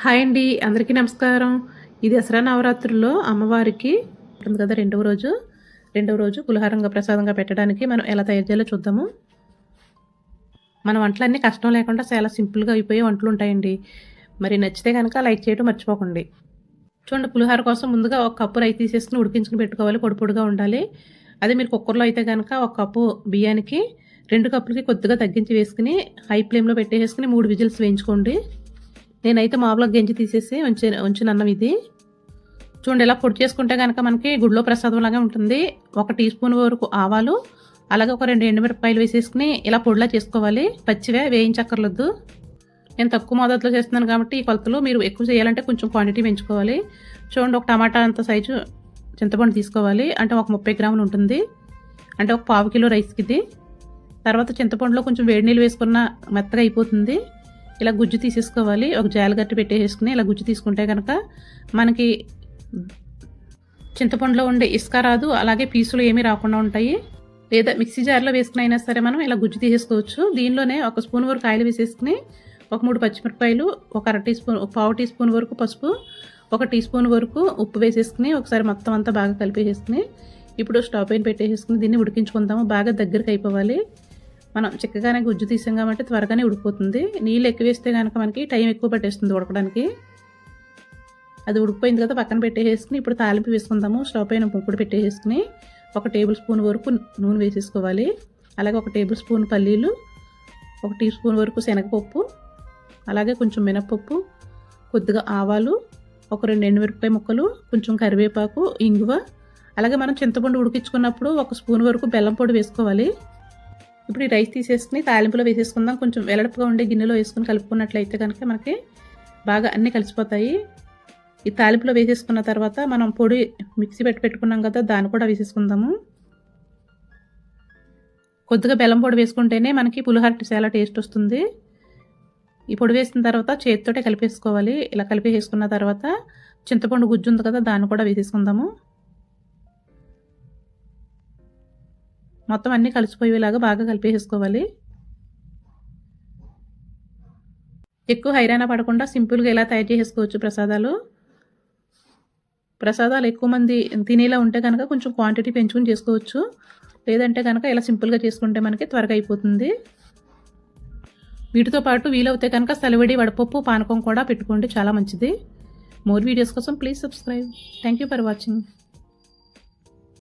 Hi అండి అందరికీ నమస్కారం. ఇది దసరా నవరాత్రుల్లో అమ్మవారికి ఉంటుంది కదా రెండవ రోజు. రెండవ రోజు పులిహారంగా ప్రసాదంగా పెట్టడానికి మనం ఎలా తయారు చేయాలో చూద్దాము. మన వంటలన్నీ కష్టం లేకుండా చాలా సింపుల్గా అయిపోయే వంటలు ఉంటాయండి. మరి నచ్చితే కనుక లైక్ చేయడం మర్చిపోకండి. చూడండి పులిహార కోసం ముందుగా ఒక కప్పు రైస్ తీసేసుకుని ఉడికించుకుని పెట్టుకోవాలి. పొడి పొడిగా ఉండాలి. అదే మీరు కుక్కర్లో అయితే కనుక ఒక కప్పు బియ్యానికి రెండు కప్పులకి కొద్దిగా తగ్గించి వేసుకుని హై ఫ్లేమ్లో పెట్టేసుకుని మూడు విజిల్స్ వేయించుకోండి. నేనైతే మామూలుగా గెంజి తీసేసి ఉంచి ఉంచిన అన్నం ఇది. చూడండి ఇలా పొడి చేసుకుంటే కనుక మనకి గుడిలో ప్రసాదం లాగా ఉంటుంది. ఒక టీ స్పూన్ వరకు ఆవాలు అలాగే ఒక రెండు ఎండుమిరపకాయలు వేసేసుకుని ఇలా పొడిలా చేసుకోవాలి. పచ్చివే వేయించక్కర్లేదు నేను తక్కువ మోతాదులో చేస్తున్నాను కాబట్టి ఈ కొలతలు మీరు ఎక్కువ చేయాలంటే కొంచెం క్వాంటిటీ పెంచుకోవాలి. చూడండి ఒక టమాటా అంత సైజు చింతపండు తీసుకోవాలి. అంటే ఒక ముప్పై గ్రాములు ఉంటుంది. అంటే ఒక పావు కిలో రైస్కి ఇది తర్వాత చింతపండులో కొంచెం వేడి నీళ్ళు వేసుకున్న మెత్తగా అయిపోతుంది. ఇలా గుజ్జు తీసేసుకోవాలి. ఒక జాలగట్టి పెట్టేసుకుని ఇలా గుజ్జు తీసుకుంటే కనుక మనకి చింతపండులో ఉండే ఇసుక రాదు అలాగే పీసులు ఏమీ రాకుండా ఉంటాయి. లేదా మిక్సీ జార్లో వేసుకుని అయినా సరే మనం ఇలా గుజ్జు తీసేసుకోవచ్చు. దీనిలోనే ఒక స్పూన్ వరకు ఆయిల్ వేసేసుకుని ఒక మూడు పచ్చిమిరపకాయలు ఒక అర టీ స్పూన్ ఒక పావు టీ స్పూన్ వరకు పసుపు ఒక టీ స్పూన్ వరకు ఉప్పు వేసేసుకుని ఒకసారి మొత్తం అంతా బాగా కలిపేసేసుకుని ఇప్పుడు స్టవ్ పైన పెట్టేసుకుని దీన్ని ఉడికించుకుందాము. బాగా దగ్గరికి అయిపోవాలి. మనం చిక్కగానే గుజ్జు తీసాం కాబట్టి త్వరగానే ఉడిపోతుంది నీళ్ళు ఎక్కువ వేస్తే కనుక మనకి టైం ఎక్కువ పట్టేస్తుంది ఉడకడానికి. అది ఉడికిపోయింది కదా పక్కన పెట్టేసుకుని ఇప్పుడు తాలింపు వేసుకుందాము. స్టవ్ పైన ముక్కుడు పెట్టేసుకుని ఒక టేబుల్ స్పూన్ వరకు నూనె వేసేసుకోవాలి. అలాగే ఒక టేబుల్ స్పూన్ పల్లీలు ఒక టీ స్పూన్ వరకు శనగపప్పు అలాగే కొంచెం మినపప్పు కొద్దిగా ఆవాలు ఒక రెండు ఎండుమిరపకాయ ముక్కలు కొంచెం కరివేపాకు ఇంగువ అలాగే మనం చింతపండు ఉడికించుకున్నప్పుడు ఒక స్పూన్ వరకు బెల్లం పొడి వేసుకోవాలి. ఇప్పుడు ఈ రైస్ తీసేసుకుని తాలింపులో వేసేసుకుందాం. కొంచెం వెలడపుగా ఉండే గిన్నెలో వేసుకుని కలుపుకున్నట్లయితే కనుక మనకి బాగా అన్నీ కలిసిపోతాయి. ఈ తాలింపులో వేసేసుకున్న తర్వాత మనం పొడి మిక్సీ పెట్టి పెట్టుకున్నాం కదా దాన్ని కూడా వేసేసుకుందాము. కొద్దిగా బెల్లం పొడి వేసుకుంటేనే మనకి పులిహోర చాలా టేస్ట్ వస్తుంది. ఈ పొడి వేసిన తర్వాత చేతితోటే కలిపేసుకోవాలి. ఇలా కలిపేసుకున్న తర్వాత చింతపండు గుజ్జు ఉంది కదా దాన్ని కూడా వేసేసుకుందాము. మొత్తం అన్నీ కలిసిపోయేలాగా బాగా కలిపేసుకోవాలి ఎక్కువ హైరాణ పడకుండా సింపుల్గా ఎలా తయారు చేసుకోవచ్చు ప్రసాదాలు? ప్రసాదాలు ఎక్కువ మంది తినేలా ఉంటే కనుక కొంచెం క్వాంటిటీ పెంచుకుని చేసుకోవచ్చు. లేదంటే కనుక ఇలా సింపుల్గా చేసుకుంటే మనకి త్వరగా అయిపోతుంది. వీటితో పాటు వీలవుతే కనుక సెలవిడి వడపప్పు పానకం కూడా పెట్టుకోండి చాలా మంచిది. మోర్ వీడియోస్ కోసం please subscribe. Thank you for watching.